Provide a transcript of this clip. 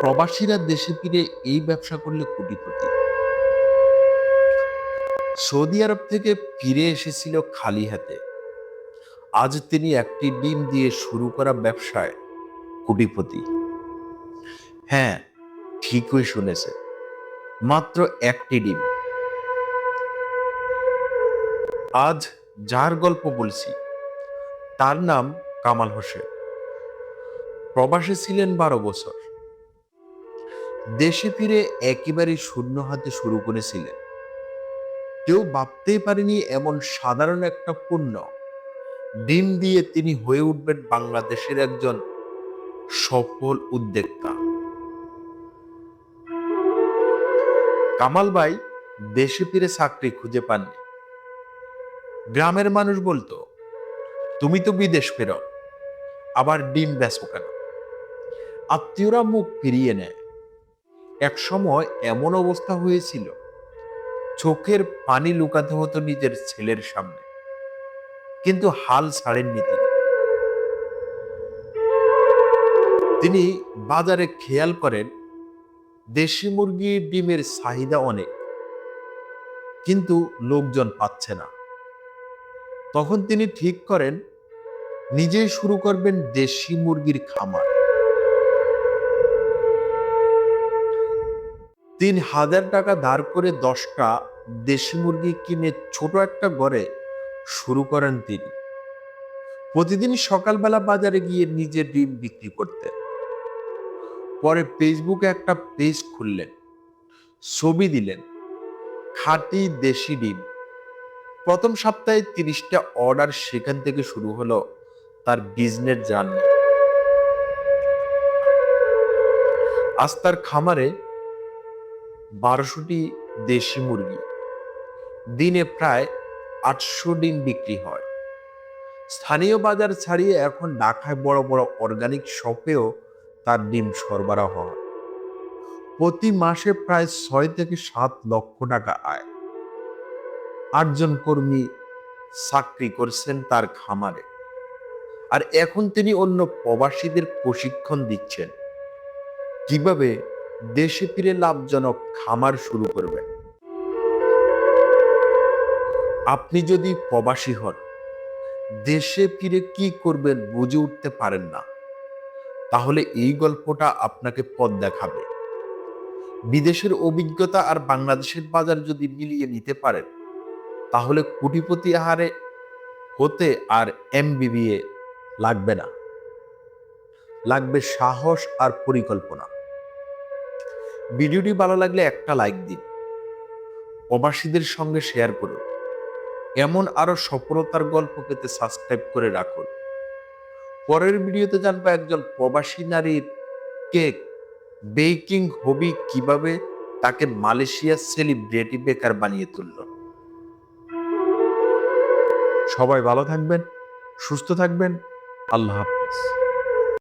প্রবাসীরা দেশে ফিরে এই ব্যবসা করলে কোটিপতি সৌদি আরব থেকে ফিরে এসেছিল খালি হাতে। আজ তিনি একটি ডিম দিয়ে শুরু করা ব্যবসায় কোটিপতি হ্যাঁ ঠিকই শুনেছে। মাত্র একটি ডিম। আজ যার গল্প বলছি, তার নাম কামাল হোসেন। প্রবাসে ছিলেন বারো বছর। দেশে ফিরে একেবারে শূন্য হাতে শুরু করেছিলেন। কেউ ভাবতেই পারেনি এমন সাধারণ একটা পণ্য। ডিম দিয়ে তিনি হয়ে উঠবেন বাংলাদেশের একজন সফল উদ্যোক্তা। কামাল ভাই দেশে ফিরে চাকরি খুঁজে পাননি। গ্রামের মানুষ বলতো, তুমি তো বিদেশ ফেরো আবার ডিম বেচো কেন? আত্মীয়রা মুখ ফিরিয়ে নেয়। এক সময় এমন অবস্থা হয়েছিল, চোখের পানি লুকাতে হতো নিজের ছেলের সামনে। কিন্তু হাল ছাড়েননি তিনি। তিনি বাজারে খেয়াল করেন, দেশি মুরগির ডিমের চাহিদা অনেক, কিন্তু লোকজন পাচ্ছে না। তখন তিনি ঠিক করেন, নিজেই শুরু করবেন দেশি মুরগির খামার। তিন হাজার টাকা ধার করে দশটা দেশি মুরগি কিনে ছোট একটা ঘরে শুরু করেন তিনি। প্রতিদিন সকালবেলা বাজারে গিয়ে নিজের ডিম বিক্রি করতেন। পরে ফেসবুকে একটা পেজ খুললেন। ছবি দিলেন, খাঁটি দেশি ডিম। প্রথম সপ্তাহে তিরিশটা অর্ডার সেখান থেকে শুরু হলো তার বিজনেস জার্নি আজ তার খামারে বারোশোটি দেশি মুরগি। দিনে প্রায় আটশো ডিম বিক্রি হয়। স্থানীয় বাজার ছাড়িয়ে এখন ঢাকায় বড় বড় অর্গানিক শপেও তার ডিম সরবরাহ হয়। প্রতি মাসে প্রায় ছয় থেকে সাত লক্ষ টাকা আয়। আটজন কর্মী চাকরি করছেন তার খামারে। আর এখন তিনি অন্য প্রবাসীদের প্রশিক্ষণ দিচ্ছেন। কীভাবে দেশে ফিরে লাভজনক খামার শুরু করবেন। আপনি যদি প্রবাসী হন, দেশে ফিরে কি করবেন বুঝে উঠতে পারেন না। তাহলে এই গল্পটা আপনাকে পথ দেখাবে। বিদেশের অভিজ্ঞতা আর বাংলাদেশের বাজার যদি মিলিয়ে নিতে পারেন, তাহলে কোটিপতি আহারে হতে আর এমবিবিএ লাগবে না। লাগবে সাহস আর পরিকল্পনা। ভিডিওটি ভালো লাগলে একটা লাইক দিন। প্রবাসীদের সঙ্গে শেয়ার করুন। এমন আরও সফলতার গল্প পেতে সাবস্ক্রাইব করে রাখুন। পরের ভিডিওতে জানব একজন প্রবাসী নারীর কেক বেকিং হবি কীভাবে তাকে মালয়েশিয়ার সেলিব্রিটি বেকার বানিয়ে তুলল। সবাই ভালো থাকবেন, সুস্থ থাকবেন। আল্লাহ হাফিজ।